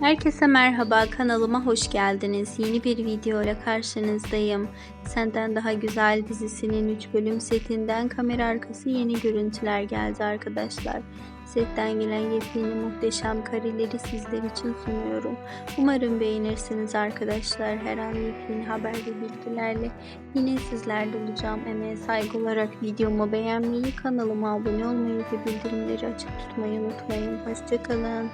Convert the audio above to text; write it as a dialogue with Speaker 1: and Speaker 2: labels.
Speaker 1: Herkese merhaba kanalıma hoş geldiniz. Yeni bir video ile karşınızdayım. Senden Daha Güzel dizisinin 3 bölüm setinden kamera arkası yeni görüntüler geldi arkadaşlar. Setten gelen yepyeni muhteşem kareleri sizler için sunuyorum. Umarım beğenirsiniz arkadaşlar. Her an yepyeni haber ve bilgilerle yine sizlerle olacağım. Emeğe saygı olarak videomu beğenmeyi, kanalıma abone olmayı ve bildirimleri açık tutmayı unutmayın. Hoşçakalın.